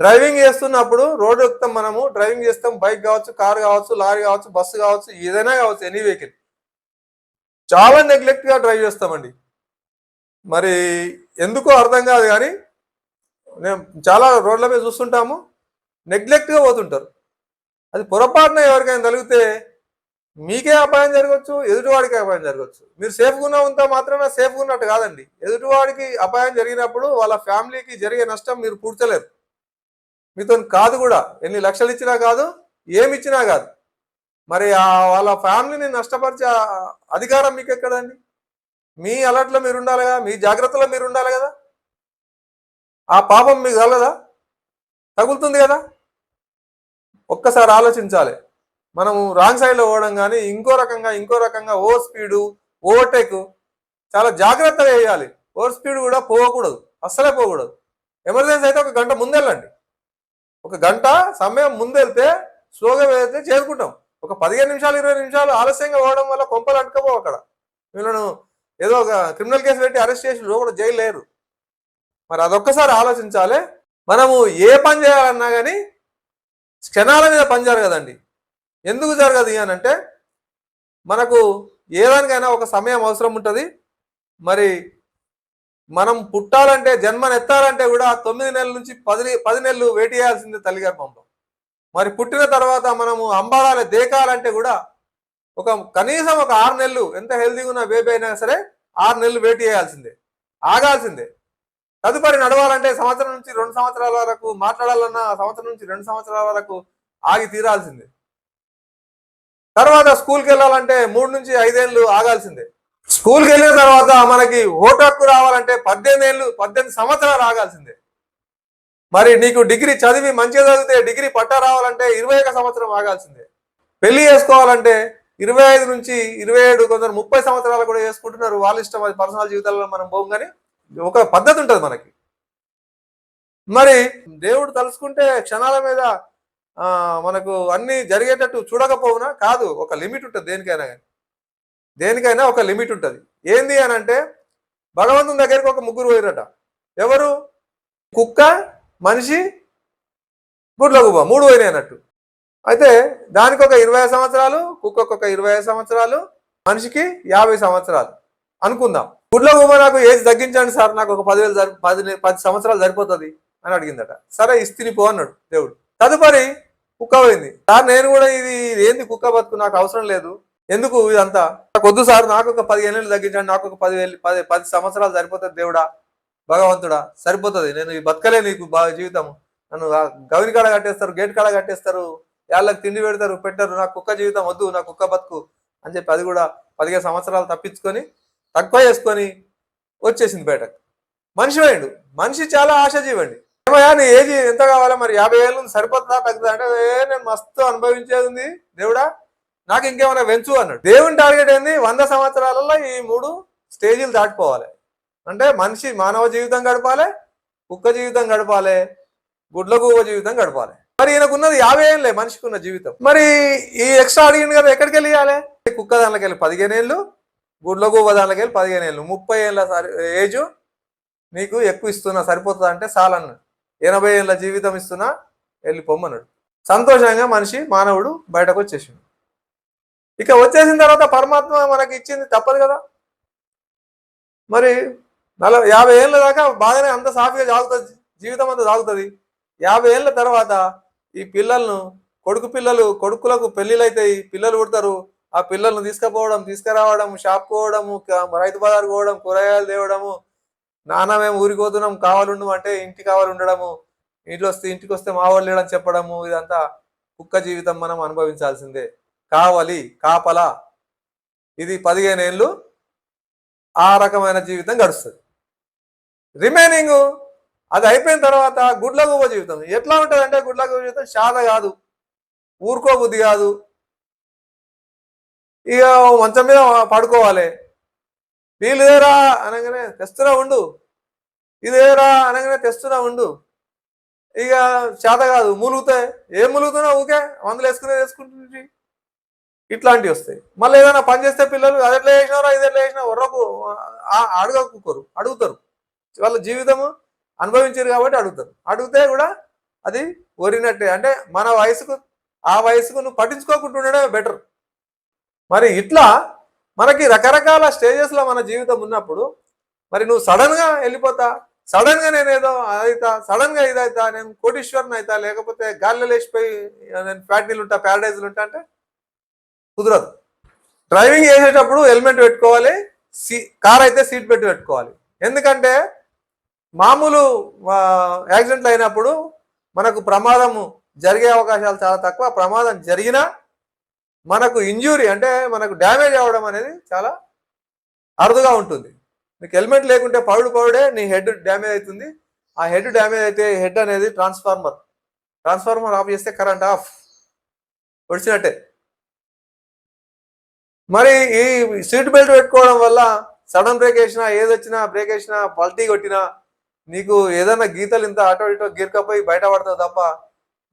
Driving చేస్తున్నప్పుడు road ఎక్కుతాం మనము driving చేస్తాం బైక్ కావచ్చు కార్ కావచ్చు లారీ కావచ్చు బస్సు కావచ్చు ఏదైనా కావచ్చు ఎనీ వెహికల్. చాలా నెగ్లెక్ట్గా డ్రైవ్ చేస్తామండి. మరి ఎందుకో అర్థం కాదు కానీ మేము చాలా రోడ్ల మీద చూస్తుంటాము నెగ్లెక్ట్గా పోతుంటారు. అది పొరపాటున ఎవరికైనా తగిలితే మీకే అపాయం జరగవచ్చు ఎదుటివాడికి అపాయం జరగవచ్చు మీరు సేఫ్గా ఉన్న మాత్రమే సేఫ్గా ఉన్నట్టు కాదండి. ఎదుటివాడికి అపాయం జరిగినప్పుడు వాళ్ళ ఫ్యామిలీకి జరిగే నష్టం మీరు పూడ్చలేరు. మీతో కాదు కూడా. ఎన్ని లక్షలు ఇచ్చినా కాదు ఏమి ఇచ్చినా కాదు. మరి ఆ వాళ్ళ ఫ్యామిలీని నష్టపరిచే అధికారం మీకు ఎక్కడండి? మీ అలర్ట్లో మీరు ఉండాలి కదా మీ జాగ్రత్తలో మీరు ఉండాలి కదా. ఆ పాపం మీకు కలదా తగులుతుంది కదా? ఒక్కసారి ఆలోచించాలి. మనము రాంగ్ సైడ్లో పోవడం కానీ ఇంకో రకంగా ఇంకో రకంగా ఓవర్ స్పీడు ఓవర్టేక్ చాలా జాగ్రత్తగా వేయాలి. ఓవర్ స్పీడ్ కూడా పోకూడదు. అస్సలే పోకూడదు. ఎమర్జెన్సీ అయితే ఒక గంట ముందెళ్ళండి. ఒక గంట సమయం ముందెళ్తే స్లోగా వెళ్తే చేరుకుంటాం. ఒక పదిహేను నిమిషాలు ఇరవై నిమిషాలు ఆలస్యంగా పోవడం వల్ల కొంపలు అటుకపో అక్కడ. వీళ్ళను ఏదో ఒక క్రిమినల్ కేసు పెట్టి అరెస్ట్ చేసి కూడా జైలు లేరు. మరి అదొక్కసారి ఆలోచించాలి. మనము ఏ పని చేయాలన్నా కానీ క్షణాల మీద పని జరగదండి ఎందుకు జరగదు అంటే మనకు ఏదానికైనా ఒక సమయం అవసరం ఉంటుంది. మరి మనం పుట్టాలంటే జన్మనెత్తాలంటే కూడా తొమ్మిది నెలల నుంచి పది పది నెలలు వెయిట్ చేయాల్సిందే తల్లి గర్భంలో మరి పుట్టిన తర్వాత మనము అంబాడాలి దేకాలంటే కూడా ఒక కనీసం ఒక ఆరు నెలలు ఎంత హెల్తీగా ఉన్న బేబీ అయినా సరే ఆరు నెలలు వెయిట్ చేయాల్సిందే ఆగాల్సిందే. తదుపరి నడవాలంటే సంవత్సరం నుంచి రెండు సంవత్సరాల వరకు మాట్లాడాలన్నా సంవత్సరం నుంచి రెండు సంవత్సరాల వరకు ఆగి తీరాల్సిందే. తర్వాత స్కూల్కి వెళ్ళాలంటే మూడు నుంచి ఐదేళ్ళు ఆగాల్సిందే. స్కూల్కి వెళ్ళిన తర్వాత మనకి ఓటు హక్కు రావాలంటే పద్దెనిమిది ఏళ్ళు పద్దెనిమిది సంవత్సరాలు రాగాల్సిందే మరి నీకు డిగ్రీ చదివి మంచిగా చదివితే డిగ్రీ పట్టా రావాలంటే ఇరవై ఒక సంవత్సరం ఆగాల్సిందే. పెళ్ళి చేసుకోవాలంటే ఇరవై ఐదు నుంచి ఇరవై ఏడు కొందరు ముప్పై సంవత్సరాలు కూడా చేసుకుంటున్నారు. వాళ్ళ ఇష్టం అది పర్సనల్ జీవితాల్లో మనం పోం కానీ ఒక పద్ధతి ఉంటుంది మనకి. మరి దేవుడు తలుచుకుంటే క్షణాల మీద మనకు అన్ని జరిగేటట్టు చూడకపోవునా? కాదు ఒక లిమిట్ ఉంటుంది దేనికైనా కానీ దేనికైనా ఒక లిమిట్ ఉంటుంది. ఏంది అని అంటే భగవంతుని దగ్గరికి ఒక ముగ్గురు పోయిరట ఎవరు? కుక్క మనిషి గుడ్లగుబ. మూడు పోయినాయి అన్నట్టు. అయితే దానికి ఒక ఇరవై సంవత్సరాలు కుక్కకు ఒక ఇరవై సంవత్సరాలు మనిషికి యాభై సంవత్సరాలు. అనుకుందాం. గుడ్ల గుమ్మ నాకు ఏజ్ తగ్గించండి సార్ నాకు ఒక పదివేలు సరి పది పది సంవత్సరాలు సరిపోతుంది అని అడిగిందట. సరే ఇస్తిని పో అన్నాడు దేవుడు. తదుపరి కుక్క పోయింది. సార్ నేను కూడా ఇది ఇది ఏంది కుక్క బతుకు నాకు అవసరం లేదు. ఎందుకు ఇదంతా? నాకు సార్ నాకు ఒక పదిహేను ఏళ్ళు తగ్గించండి నాకు ఒక పదివేలు పది పది సంవత్సరాలు సరిపోతుంది దేవుడా భగవంతుడా సరిపోతుంది. నేను ఈ బతకలే నీకు బాగా జీవితం నన్ను గౌరి కాడ కట్టేస్తారు గేట్ కాడ కట్టేస్తారు వాళ్ళకి తిండి పెడతారు పెట్టారు నా కుక్క జీవితం వద్దు నా కుక్క బతుకు అని చెప్పి అది కూడా పదిహేను సంవత్సరాలు తప్పించుకొని తక్కువ చేసుకొని వచ్చేసింది బయటకు. మనిషి వేయండు మనిషి చాలా ఆశాజీవండి. ఏమయ్యా నీ ఏజ్ ఎంత కావాలా? మరి యాభై ఏళ్ళు సరిపోతుందా తగ్గుతుందా అంటే ఏ నేను మస్తు అనుభవించేది ఉంది. దేవుడా నాకు ఇంకేమైనా పెంచు అన్నాడు. దేవుని టార్గెట్ ఏంది? వంద సంవత్సరాలలో ఈ మూడు స్టేజీలు దాటిపోవాలి. అంటే మనిషి మానవ జీవితం గడపాలి కుక్క జీవితం గడపాలి గుడ్ల జీవితం గడపాలి. మరి ఈయనకున్నది యాభై ఏళ్ళే మనిషికి ఉన్న జీవితం. మరి ఈ ఎక్స్ట్రా అడిగింది కదా ఎక్కడికి వెళ్ళాలి ఇవ్వాలి కుక్క దాంట్లోకి వెళ్ళి పదిహేను ఏళ్ళు గుడ్ల గువ్వ వెళ్ళి పదిహేను ఏళ్ళు. ముప్పై ఏళ్ళ సరి ఏజ్ నీకు ఎక్కువ ఇస్తున్నా సరిపోతుందా అంటే చాలన్నాడు ఎనభై ఏళ్ళ జీవితం ఇస్తున్నా వెళ్ళి పొమ్మన్నాడు. సంతోషంగా మనిషి మానవుడు బయటకు వచ్చేసిండు. ఇక వచ్చేసిన తర్వాత పరమాత్మ మనకి ఇచ్చింది తప్పదు కదా. మరి నలభై యాభై ఏళ్ళ దాకా బాగానే అంత సాఫీగా సాగుతుంది జీవితం అంతా సాగుతుంది యాభై ఏళ్ళ తర్వాత ఈ పిల్లలను కొడుకు పిల్లలు కొడుకులకు పెళ్ళిళ్ళు అవుతాయి పిల్లలు పుడతారు. ఆ పిల్లలను తీసుకుపోవడం తీసుకురావడం షాప్ పోవడము రైతు బజార్ పోవడం కూరగాయలు తేవడము నాన్న మేము ఊరికి పోతున్నాం అంటే ఇంటి కావాలి ఉండడము ఇంట్లో వస్తే ఇంటికి వస్తే మా వాళ్ళు లేడని చెప్పడము ఇదంతా కుక్క జీవితం మనం అనుభవించాల్సిందే. కావలి కాపలా. ఇది పదిహేను ఏళ్ళు ఆ రకమైన జీవితం గడుస్తుంది. రిమైనింగ్ అది అయిపోయిన తర్వాత గుడ్ల జీవితం. ఎట్లా ఉంటుంది అంటే గుడ్ల జీవితం శాద కాదు ఊరుకో బుద్ధి కాదు. ఇక మంచం మీద పడుకోవాలి. వీళ్ళు ఏరా అనగానే తెస్తున్నా ఉండు. ఇదేరా అనగానే తెస్తున్నా ఉండు. ఇక చేత కాదు మూలుగుతాయి. ఏం మూలుగుతున్నా ఊకే? మందులు వేసుకునే వేసుకుంటుంది ఇట్లాంటివి వస్తాయి. మళ్ళీ ఏదైనా పని చేస్తే పిల్లలు అది ఎట్లా చేసినారో ఇది ఎట్లా చేసినా ఒర్రకు అడగకుకోరు అడుగుతారు. వాళ్ళ జీవితము అనుభవించారు కాబట్టి అడుగుతారు. అడిగితే కూడా అది ఒరినట్టే అంటే మన వయసుకు ఆ వయసుకు నువ్వు పట్టించుకోకుండా ఉండడమే బెటర్. మరి ఇట్లా మనకి రకరకాల స్టేజెస్లో మన జీవితం ఉన్నప్పుడు మరి నువ్వు సడన్గా వెళ్ళిపోతా సడన్గా నేను ఏదో అవుతా సడన్గా ఇదైతా నేను కోటీశ్వరన్ అవుతా లేకపోతే గాల్లో లేచిపోయి నేను ఫ్యాక్టరీలు ఉంటా ప్యారడైజ్లు ఉంటా అంటే కుదరదు. డ్రైవింగ్ చేసేటప్పుడు హెల్మెట్ పెట్టుకోవాలి సీ కార్ అయితే సీట్ పెట్టి పెట్టుకోవాలి. ఎందుకంటే మామూలు యాక్సిడెంట్లు అయినప్పుడు మనకు ప్రమాదము జరిగే అవకాశాలు చాలా తక్కువ. ప్రమాదం జరిగినా మనకు ఇంజ్యూరీ అంటే మనకు డ్యామేజ్ అవ్వడం అనేది చాలా అరుదుగా ఉంటుంది. నీకు హెల్మెట్ లేకుంటే పౌడు పౌడే నీ హెడ్ డ్యామేజ్ అవుతుంది. ఆ హెడ్ డ్యామేజ్ అయితే హెడ్ అనేది ట్రాన్స్ఫార్మర్. ట్రాన్స్ఫార్మర్ ఆఫ్ చేస్తే కరెంట్ ఆఫ్. వచ్చినట్టే మరి ఈ సీట్ బెల్ట్ పెట్టుకోవడం వల్ల సడన్ బ్రేక్ వేసినా ఏదొచ్చినా బ్రేక్ వేసినా పల్టీ కొట్టినా నీకు ఏదైనా గీతలు ఇంత అటో ఇటో గిరకపోయి బయట పడతావు తప్ప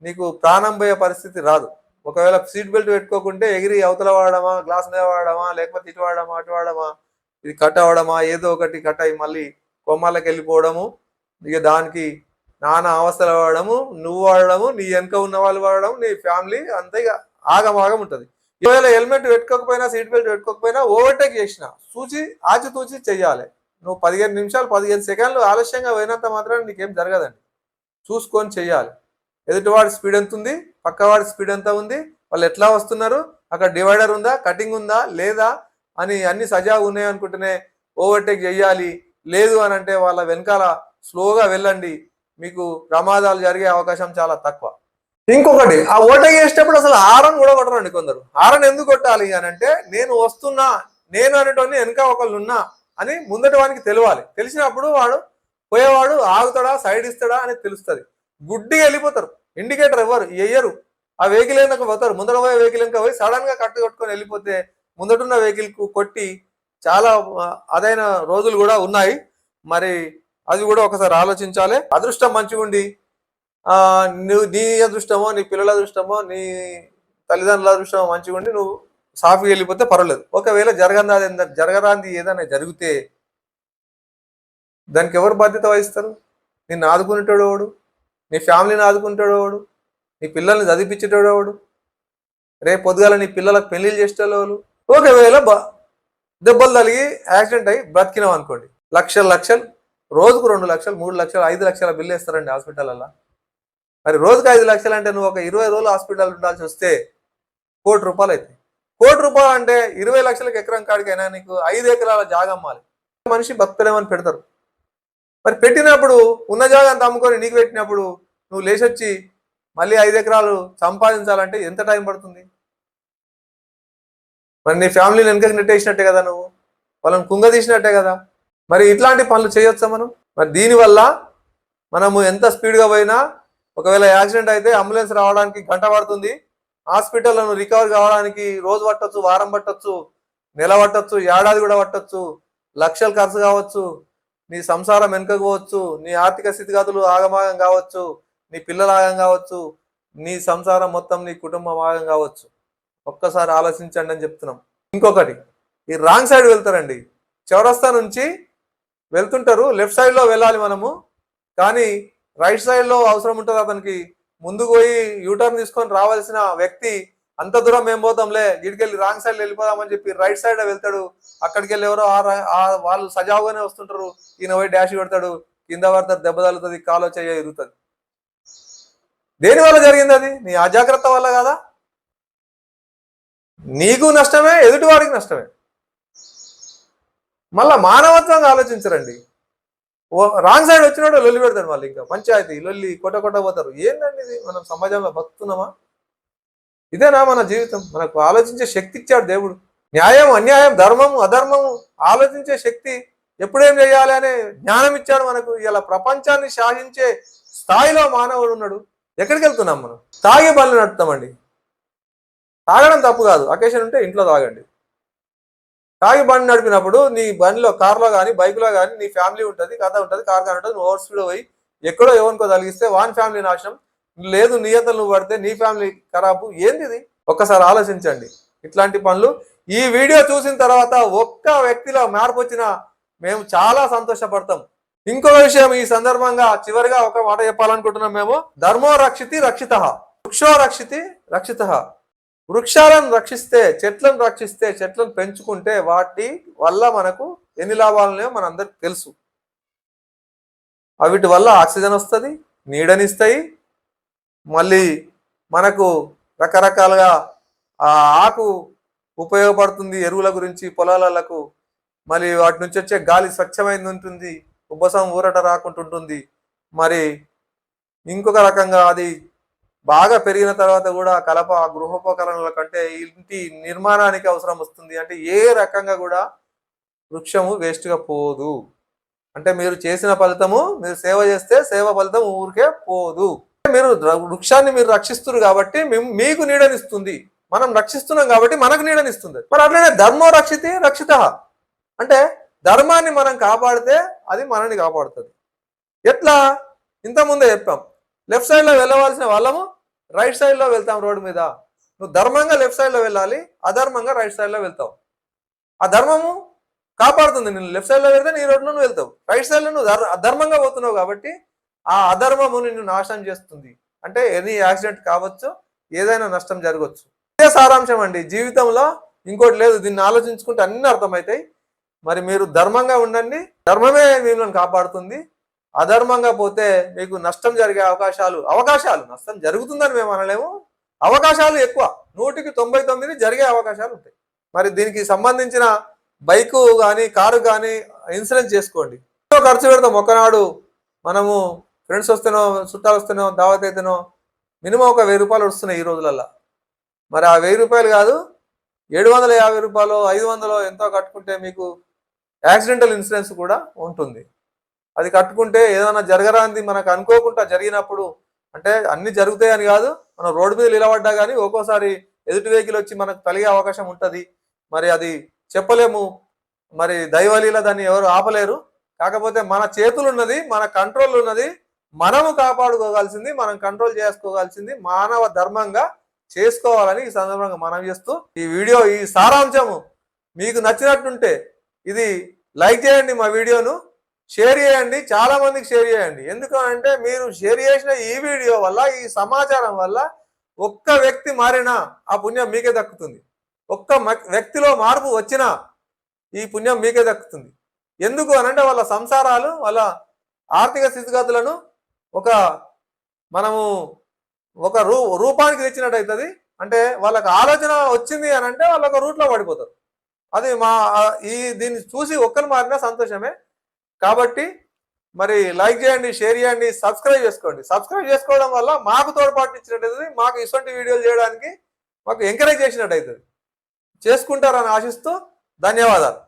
నీకు ప్రాణం పోయే పరిస్థితి రాదు. ఒకవేళ సీట్ బెల్ట్ పెట్టుకోకుంటే ఎగిరి అవతల వాడమా గ్లాస్ మీద వాడమా లేకపోతే ఇటు వాడమా అటు వాడమా ఇది కట్ అవ్వడమా ఏదో ఒకటి కట్ అయ్యి మళ్ళీ కొమ్మాలకు వెళ్ళిపోవడము ఇక దానికి నానా అవస్థలు వాడడము నువ్వు వాడడము నీ వెనక ఉన్న వాళ్ళు వాడడం నీ ఫ్యామిలీ అంతే ఇక ఆగమాగం ఉంటుంది. ఒకవేళ హెల్మెట్ పెట్టుకోకపోయినా సీట్ బెల్ట్ పెట్టుకోకపోయినా ఓవర్టేక్ చేసిన చూసి ఆచితూచి చెయ్యాలి. నువ్వు పదిహేను నిమిషాలు పదిహేను సెకండ్లు ఆలస్యంగా పోయినంత మాత్రం నీకేం జరగదండి. చూసుకొని చెయ్యాలి. ఎదుటివాడి స్పీడ్ ఎంత ఉంది పక్కవాడి స్పీడ్ ఎంత ఉంది? వాళ్ళు ఎట్లా వస్తున్నారు? అక్కడ డివైడర్ ఉందా? కటింగ్ ఉందా? లేదా? అని అన్ని సజావు ఉన్నాయి అనుకుంటేనే ఓవర్టేక్ చేయాలి లేదు అని అంటే వాళ్ళ వెనకాల స్లోగా వెళ్ళండి. మీకు ప్రమాదాలు జరిగే అవకాశం చాలా తక్కువ. ఇంకొకటి ఆ ఓవర్టేక్ చేసేటప్పుడు అసలు హారన్ కూడా కొట్టరండి కొందరు. హారన్ ఎందుకు కొట్టాలి అని అంటే నేను వస్తున్నా నేను అనేటోని వెనక ఒకళ్ళు ఉన్నా అని ముందటి వానికి తెలియాలి. తెలిసినప్పుడు వాడు పోయేవాడు ఆగుతాడా సైడ్ ఇస్తాడా అని తెలుస్తుంది. గుడ్డిగా వెళ్ళిపోతారు. ఇండికేటర్ ఎవరు? ఎయ్యరు ఆ వెహికల్ వెనక పోతారు. ముందర పోయే వెహికల్ వెనక పోయి సడన్గా కట్టు కట్టుకొని వెళ్ళిపోతే ముందటున్న వెహికల్కు కొట్టి చాలా అదైన రోజులు కూడా ఉన్నాయి. మరి అది కూడా ఒకసారి ఆలోచించాలి. అదృష్టం మంచిగా ఉండి నువ్వు నీ అదృష్టమో నీ పిల్లల అదృష్టమో నీ తల్లిదండ్రుల అదృష్టమో మంచిగా ఉండి నువ్వు సాఫీ వెళ్ళిపోతే పర్వాలేదు. ఒకవేళ జరగరాది జరగరాంది ఏదైనా జరిగితే దానికి ఎవరు బాధ్యత వహిస్తారు? నిన్ను ఆదుకునేటోడు ఎవడు? నీ ఫ్యామిలీని ఆదుకుంటాడు ఎవడు? నీ పిల్లల్ని చదివించేటోడు ఎవడు? రేపు పొద్దుగాల నీ పిల్లలకు పెళ్ళిళ్ళు చేసేటోళ్ళు ఒకవేళ బ- దెబ్బలు తలిగి యాక్సిడెంట్ అయ్యి బ్రతికినాం అనుకోండి. లక్షలు లక్షలు రోజుకు రెండు లక్షలు మూడు లక్షలు ఐదు లక్షల బిల్లు వేస్తారండి హాస్పిటల్లో మరి రోజుకు ఐదు లక్షలు అంటే నువ్వు ఒక ఇరవై రోజులు హాస్పిటల్ ఉండాల్సి వస్తే కోటి రూపాయలు అవుతాయి కోటి రూపాయలు అంటే ఇరవై లక్షలకు ఎకరం కాడికైనా నీకు ఐదు ఎకరాల జాగా అమ్మాలి. మనిషి బతకలేమని పెడతారు. మరి పెట్టినప్పుడు ఉన్న జాగాన్ని అమ్ముకొని నీకు పెట్టినప్పుడు నువ్వు లేచొచ్చి మళ్ళీ ఐదు ఎకరాలు సంపాదించాలంటే ఎంత టైం పడుతుంది? మరి నీ ఫ్యామిలీని వెనకకి నెట్టేసినట్టే కదా నువ్వు? వాళ్ళని కుంగదీసినట్టే కదా? మరి ఇట్లాంటి పనులు చేయొచ్చా మనం? మరి దీనివల్ల మనము ఎంత స్పీడ్గా పోయినా ఒకవేళ యాక్సిడెంట్ అయితే అంబులెన్స్ రావడానికి గంట పడుతుంది. హాస్పిటల్లో రికవర్ కావడానికి రోజు పట్టచ్చు వారం పట్టచ్చు నెల పట్టచ్చు ఏడాది కూడా పట్టచ్చు లక్షలు ఖర్చు కావచ్చు నీ సంసారం వెనుకకు పోవచ్చు నీ ఆర్థిక స్థితిగతులు ఆగమాగం కావచ్చు నీ పిల్లలు ఆగం కావచ్చు నీ సంసారం మొత్తం నీ కుటుంబం ఆగం కావచ్చు. ఒక్కసారి ఆలోచించండి అని చెప్తున్నాం. ఇంకొకటి ఈ రాంగ్ సైడ్ వెళ్తారండి. చౌరస్తా నుంచి వెళ్తుంటారు లెఫ్ట్ సైడ్లో వెళ్ళాలి మనము కానీ రైట్ సైడ్లో అవసరం ఉంటుంది అతనికి. ముందుకు పోయి యూటర్న్ తీసుకొని రావాల్సిన వ్యక్తి అంత దూరం ఏం పోతాంలే గిడికెళ్ళి రాంగ్ సైడ్ వెళ్ళిపోదామని చెప్పి రైట్ సైడ్ వెళ్తాడు. అక్కడికి వెళ్ళి ఎవరో ఆ వాళ్ళు సజావుగానే వస్తుంటారు. ఈయన పోయి డాష్ పెడతాడు కింద పడతారు దెబ్బ తగులుతుంది కాలో చెయ్య ఇరుగుతుంది దేని వల్ల జరిగింది అది? నీ అజాగ్రత్త వల్ల కదా? నీకు నష్టమే ఎదుటి వాడికి నష్టమే. మళ్ళా మానవత్వంగా ఆలోచించరండి. రాంగ్ సైడ్ వచ్చినాడు లొల్లి పెడతాడు వాళ్ళు ఇంకా. పంచాయతీ లొల్లి కొట్ట కొట్ట పోతారు. ఏందండి ఇది? మనం సమాజంలో బతుకుతున్నామా? ఇదేనా మన జీవితం? మనకు ఆలోచించే శక్తి ఇచ్చాడు దేవుడు. న్యాయం అన్యాయం ధర్మము అధర్మము ఆలోచించే శక్తి ఎప్పుడేం చేయాలి అనే జ్ఞానం ఇచ్చాడు మనకు. ఇలా ప్రపంచాన్ని శాసించే స్థాయిలో మానవుడు ఉన్నాడు. ఎక్కడికి వెళ్తున్నాం మనం? తాగి బండ్లు నడుపుతామండి. తాగడం తప్పు కాదు. అకేషన్ ఉంటే ఇంట్లో తాగండి. తాగి బండి నడిపినప్పుడు నీ బండిలో కార్లో కానీ బైక్లో కానీ నీ ఫ్యామిలీ ఉంటుంది కథ ఉంటుంది కార్ కానీ ఉంటుంది నువ్వు ఓవర్ స్పీడ్ పోయి ఎక్కడో ఎవరికో తగిలిస్తే వాన్ ఫ్యామిలీ నాశనం. లేదు నియతలు నువ్వు పడితే నీ ఫ్యామిలీ ఖరాబు. ఏంది ఇది? ఒక్కసారి ఆలోచించండి. ఇట్లాంటి పనులు ఈ వీడియో చూసిన తర్వాత ఒక్క వ్యక్తిలో మార్పు వచ్చినా మేము చాలా సంతోషపడతాం. ఇంకొక విషయం ఈ సందర్భంగా చివరిగా ఒక మాట చెప్పాలనుకుంటున్నాం మేము. ధర్మో రక్షితి రక్షిత. వృక్షో రక్షితి రక్షిత. వృక్షాలను రక్షిస్తే చెట్లను రక్షిస్తే చెట్లను పెంచుకుంటే వాటి వల్ల మనకు ఎన్ని లాభాలు ఉన్నాయో మనందరికి తెలుసు. వీటి వల్ల ఆక్సిజన్ వస్తుంది నీడనిస్తాయి. మళ్ళీ మనకు రకరకాలుగా ఆ ఆకు ఉపయోగపడుతుంది ఎరువుల గురించి పొలాలకు. మళ్ళీ వాటి నుంచి వచ్చే గాలి స్వచ్ఛమైంది ఉంటుంది ఉబ్బసం ఊరట రాకుంటుంటుంది. మరి ఇంకొక రకంగా అది బాగా పెరిగిన తర్వాత కూడా కలప గృహోపకరణల కంటే ఇంటి నిర్మాణానికి అవసరం వస్తుంది. అంటే ఏ రకంగా కూడా వృక్షము వేస్ట్గా పోదు. అంటే మీరు చేసిన ఫలితము మీరు సేవ చేస్తే సేవ ఫలితం ఊరికే పోదు. మీరు వృక్షాన్ని మీరు రక్షిస్తున్నారు కాబట్టి మేము- మీకు నీడనిస్తుంది. మనం రక్షిస్తున్నాం కాబట్టి మనకు నీడనిస్తుంది. మరి అట్లనే ధర్మం రక్షితి రక్షిత. అంటే ధర్మాన్ని మనం కాపాడితే అది మనల్ని కాపాడుతుంది. ఎట్లా? ఇంతకుముందే చెప్పాం. లెఫ్ట్ సైడ్లో వెళ్ళవలసిన వాళ్ళము రైట్ సైడ్లో వెళ్తాం రోడ్డు మీద. నువ్వు ధర్మంగా లెఫ్ట్ సైడ్లో వెళ్ళాలి అధర్మంగా రైట్ సైడ్లో వెళ్తావు. ఆ ధర్మము కాపాడుతుంది నేను లెఫ్ట్ సైడ్లో వెళ్తే నీ రోడ్లో నువ్వు వెళ్తావు రైట్ సైడ్లో నువ్వు ధర్- అధర్మంగా పోతున్నావు కాబట్టి ఆ అధర్మము నిన్ను నాశనం చేస్తుంది. అంటే ఎనీ యాక్సిడెంట్ కావచ్చు ఏదైనా నష్టం జరగవచ్చు. ఇదే సారాంశం అండి. జీవితంలో ఇంకోటి లేదు. దీన్ని ఆలోచించుకుంటే అన్ని అర్థమవుతాయి. మరి మీరు ధర్మంగా ఉండండి. ధర్మమే మిమ్మల్ని కాపాడుతుంది. అధర్మంగా పోతే మీకు నష్టం జరిగే అవకాశాలు అవకాశాలు నష్టం జరుగుతుందని మేము అనలేము. అవకాశాలు ఎక్కువ. నూటికి తొంభై తొమ్మిది జరిగే అవకాశాలు ఉంటాయి. మరి దీనికి సంబంధించిన బైకు కానీ కారు కానీ ఇన్సూరెన్స్ చేసుకోండి. ఎంతో ఖర్చు పెడతాం. ఒకనాడు మనము ఫ్రెండ్స్ వస్తేనో చుట్టాలు వస్తేనో దావత్ అయితేనో మినిమం ఒక వెయ్యి రూపాయలు వస్తున్నాయి ఈ రోజులల్లో. మరి ఆ వెయ్యి రూపాయలు కాదు ఏడు వందల యాభై రూపాయలు ఐదు వందలు ఎంతో కట్టుకుంటే మీకు యాక్సిడెంటల్ ఇన్సూరెన్స్ కూడా ఉంటుంది. అది కట్టుకుంటే ఏదైనా జరగరాంది మనకు అనుకోకుండా జరిగినప్పుడు. అంటే అన్ని జరుగుతాయని కాదు మనం రోడ్డు మీద నిలబడ్డా కానీ ఒక్కోసారి ఎదుటి వెహికల్ వచ్చి మనకు కలిగే అవకాశం ఉంటుంది. మరి అది చెప్పలేము. మరి దైవలీల దాన్ని ఎవరు ఆపలేరు. కాకపోతే మన చేతులు ఉన్నది మన కంట్రోల్ ఉన్నది మనము కాపాడుకోవాల్సింది మనం కంట్రోల్ చేసుకోవాల్సింది మానవ ధర్మంగా చేసుకోవాలని ఈ సందర్భంగా మనం చేస్తూ ఈ వీడియో ఈ సారాంశము మీకు నచ్చినట్టుంటే ఇది లైక్ చేయండి మా వీడియోను. షేర్ చేయండి చాలా మందికి షేర్ చేయండి. ఎందుకు అంటే మీరు షేర్ చేసిన ఈ వీడియో వల్ల ఈ సమాచారం వల్ల ఒక్క వ్యక్తి మారినా ఆ పుణ్యం మీకే దక్కుతుంది. ఒక్క మ- వ్యక్తిలో మార్పు వచ్చినా ఈ పుణ్యం మీకే దక్కుతుంది. ఎందుకు అనంటే వాళ్ళ సంసారాలు వాళ్ళ ఆర్థిక స్థితిగతులను ఒక మనము ఒక రూ రూపానికి తెచ్చినట్టు అవుతుంది అంటే వాళ్ళకి ఆలోచన వచ్చింది అని అంటే వాళ్ళు ఒక రూట్లో పడిపోతారు. అది మా ఈ దీన్ని చూసి ఒక్కరు మారినా సంతోషమే. కాబట్టి మరి లైక్ చేయండి షేర్ చేయండి సబ్స్క్రైబ్ చేసుకోండి. సబ్స్క్రైబ్ చేసుకోవడం వల్ల మాకు తోడ్పాటు ఇచ్చినట్టు అవుతుంది మాకు ఇటువంటి వీడియోలు చేయడానికి మాకు ఎంకరేజ్ చేసినట్టు అవుతుంది చేసుకుంటారని ఆశిస్తూ ధన్యవాదాలు.